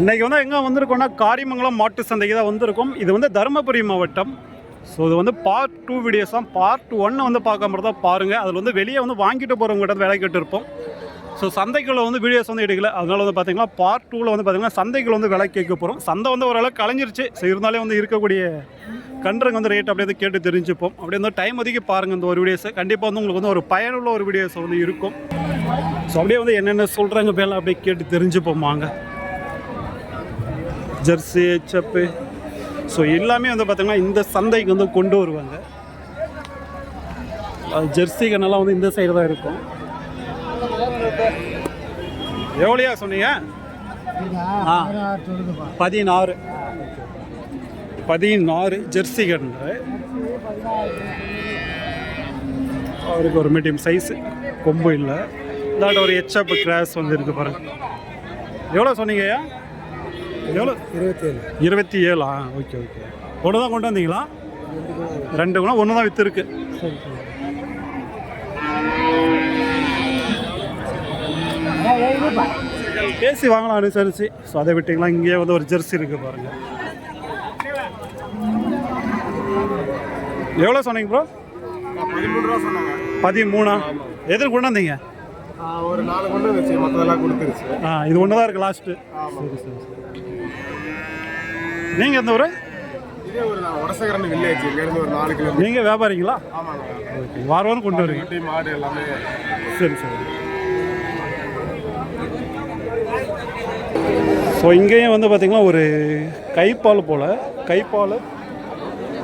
இன்றைக்கி வந்து எங்கே வந்திருக்கோம்னா காரிமங்கலம் மாட்டு சந்தைக்கு தான் வந்திருக்கோம். இது வந்து தருமபுரி மாவட்டம். ஸோ இது வந்து பார்ட் டூ வீடியோஸ் தான். பார்ட் ஒன்னை வந்து பார்க்க மாதிரி தான் பாருங்கள் அதில் வந்து வெளியே வந்து வாங்கிட்டு போகிறவங்ககிட்ட வேலை கேட்டுருப்போம். ஸோ சந்தைக்குள்ள வந்து வீடியோஸ் வந்து எடுக்கல. அதனால வந்து பார்த்தீங்கன்னா பார்ட் டூவில் வந்து பார்த்தீங்கன்னா சந்தைக்குள்ள வந்து விலை கேட்க போகிறோம் சந்தை வந்து ஓரளவுக்கு கலைஞ்சிருச்சு. ஸோ இருந்தாலே வந்து இருக்கக்கூடிய கன்றுங்க வந்து ரேட் அப்படியே வந்து கேட்டு தெரிஞ்சுப்போம். அப்படியே வந்து டைம் ஒதுக்கி பாருங்கள் இந்த ஒரு வீடியோஸ் கண்டிப்பாக வந்து உங்களுக்கு வந்து ஒரு பயனுள்ள ஒரு வீடியோஸ் வந்து இருக்கும். ஸோ அப்படியே வந்து என்னென்ன சொல்கிறாங்க பேலாம் அப்படியே கேட்டு தெரிஞ்சுப்போம் வாங்க. ஜெர்சி ஹெச்அப்பு ஸோ எல்லாமே வந்து பார்த்திங்கன்னா இந்த சந்தைக்கு வந்து கொண்டு வருவாங்க. ஜெர்சி கண்ணெல்லாம் வந்து இந்த சைடு தான் இருக்கும். எவ்வளோயா சொன்னீங்க? ஆ பதினாறு. பதினாறு ஜெர்சி கன்று. அவருக்கு ஒரு மீடியம் சைஸு கொம்பு இல்லை. இதாட்ட ஒரு ஹெச்அப் கிராஸ் வந்து இருக்கு பாருங்க. எவ்வளோ சொன்னீங்கய்யா எவ்வளோ? இருபத்தி ஏழு இருபத்தி ஏழா ஓகே ஓகே. ஒன்று தான் கொண்டு வந்தீங்களா? ரெண்டு குணம் ஒன்று தான் வித்து இருக்கு சரி சரி. பேசி வாங்கலாம் அனுசரிச்சு. ஸோ அதை விட்டிங்களா? இங்கேயே வந்து ஒரு ஜெர்சி இருக்கு பாருங்க. எவ்வளோ சொன்னீங்க ப்ரோ பதிமூணு? ரூபா ஒரு நாலு கொண்டு வந்துச்சு மற்றதெல்லாம் கொடுத்துருச்சு. ஆ இது ஒன்று தான் இருக்குது லாஸ்ட்டு சரி சரி சரி. நீங்கள் எந்த ஊர்? இதே ஒரு நான் வடசகரன் வில்லேஜ் இங்கேருந்து ஒரு நாலு கிலோமீட்டர் நீங்கள் வியாபாரிங்களா? ஆமாங்க ஓகே வாரம் வாரம் கொண்டு வரீங்க. மாடு எல்லாமே. சரி சரி. ஸோ இங்கேயும் வந்து பார்த்திங்கன்னா ஒரு கைப்பால் போல் கைப்பால்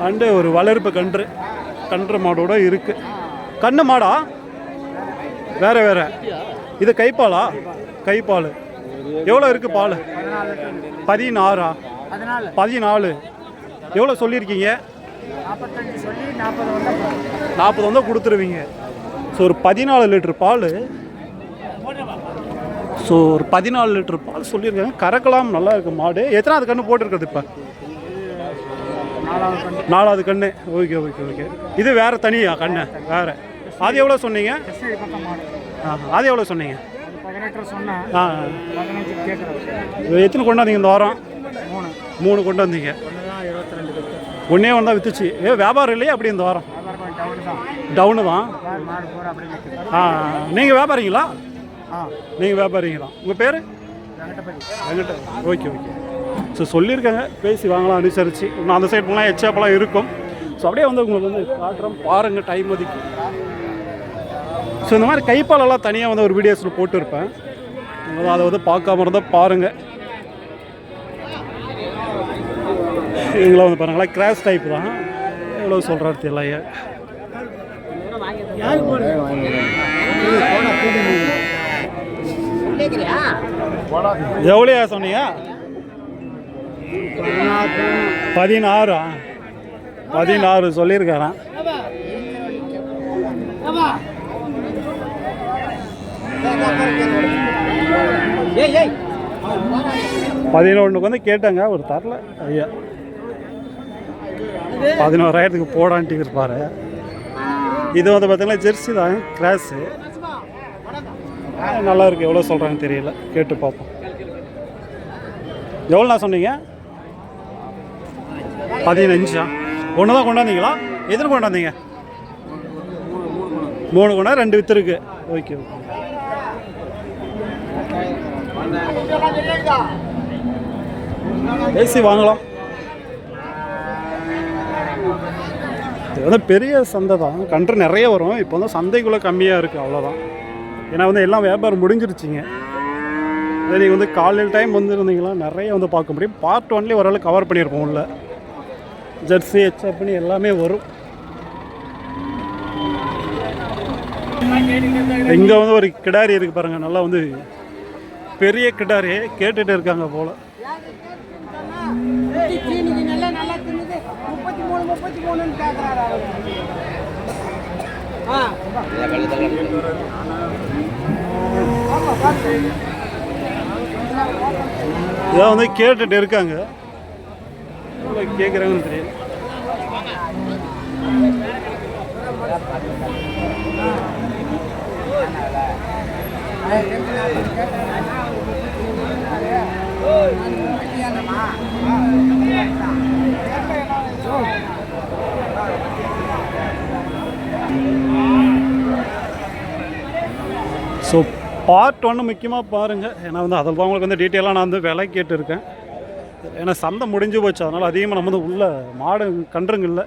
அண்டு ஒரு வளர்ப்பு கன்று கன்று மாடோட இருக்குது கண்ணு மாடா? வேற வேற. இது கைப்பாலா கைப்பால் எவ்வளோ இருக்குது பால்? பதினாறா? பதினாலு. எவ்வளோ சொல்லியிருக்கீங்க? நாற்பது வந்தால் கொடுத்துருவீங்க. ஸோ ஒரு பதினாலு லிட்டர் பால். ஸோ ஒரு பதினாலு லிட்டர் பால் சொல்லியிருக்காங்க. கறக்கலாம் நல்லா இருக்கு மாடு. எத்தனாவது கன்று போட்டிருக்கிறது இப்போ? நாலாவது கன்று ஓகே ஓகே ஓகே. இது வேறு தனியா கண்ணு? வேறு. அது எவ்வளோ சொன்னீங்க? அது எவ்வளோ சொன்னீங்க? ஆ. எத்தனை கொண்டு வந்தீங்க இந்த வாரம்? மூணு. கொண்டு வந்தீங்க. ஒன்றே ஒன்று தான் வித்துச்சு. ஏ வியாபாரம் இல்லையா அப்படி இந்த வாரம்? டவுனு தான். ஆ நீங்கள் வியாபாரிங்களா? நீங்கள் வியாபாரிங்க தான். உங்கள் பேர்? Okay okay. ஸோ சொல்லியிருக்காங்க. பேசி வாங்கலாம் அனுசரித்து இன்னும் அந்த சைடு போனால் எச்சாப்பெல்லாம் இருக்கும். ஸோ அப்படியே வந்து உங்களுக்கு வந்து காட்டுறோம். பாருங்கள் டைம் ஒதுக்கி. ஸோ இந்த மாதிரி கைப்பாலெல்லாம் தனியாக வந்து ஒரு வீடியோஸில் போட்டிருப்பேன். அதை வந்து பார்க்காம இருந்தால் பாருங்கள் இவங்களாம் வந்து பாருங்களா கிராஸ் டைப் தான். எவ்வளோ சொல்கிறாரு தெரியல எவ்வளோயா சொன்னீங்க? பதினாறா. பதினாறு சொல்லியிருக்காரான் பதினொன்றுக்கு வந்து கேட்டாங்க ஒரு தரல. ஐயா. பதினோராயிரத்துக்கு போடான்ட்டு இருப்பார். இது வந்து பார்த்தீங்கன்னா ஜெர்சி தான் கிராஸு. நல்லா இருக்கு. எவ்வளோ சொல்கிறாங்க தெரியல. கேட்டு பார்ப்போம். எவ்வளோண்ணா சொன்னீங்க? பதினஞ்சா? ஒன்று தான் கொண்டாந்தீங்களா? எத்தனை கொண்டாந்தீங்க? மூணு கொண்டா ரெண்டு வித்து இருக்குது ஓகே ஓகே. ஏசி வாங்கலாம். இது வந்து பெரிய சந்தை தான். கன்று நிறைய வரும். இப்போ வந்து சந்தைக்குள்ளே கம்மியாக இருக்குது அவ்வளோதான் ஏன்னா வந்து எல்லாம் வியாபாரம் முடிஞ்சிருச்சிங்க. நீங்கள் வந்து காலையில் டைம் வந்துருந்தீங்களா நிறைய வந்து பார்க்க முடியும். பார்ட் ஒன்லேயே ஓரளவு கவர் பண்ணியிருப்போம் உள்ள. ஜெர்சி ஹெச்அப்னு எல்லாமே வரும். இங்கே வந்து ஒரு கிடாரி இருக்குது பாருங்கள் நல்லா வந்து பெரிய கிடாரி கேட்டுட்டு இருக்காங்க போல். இதை வந்து கேட்டுட்டு இருக்காங்க. கேட்குறாங்கன்னு தெரியல. ஆ. ஸோ பார்ட் ஒன்று முக்கியமாக பாருங்கள் ஏன்னா வந்து அதில் தான் உங்களுக்கு வந்து டீட்டெயிலாக நான் வந்து விலை கேட்டுருக்கேன். ஏன்னா சந்தை முடிஞ்சு போச்சு. அதனால் அதிகமாக நம்ம வந்து உள்ள மாடு கன்றுங்க இல்லை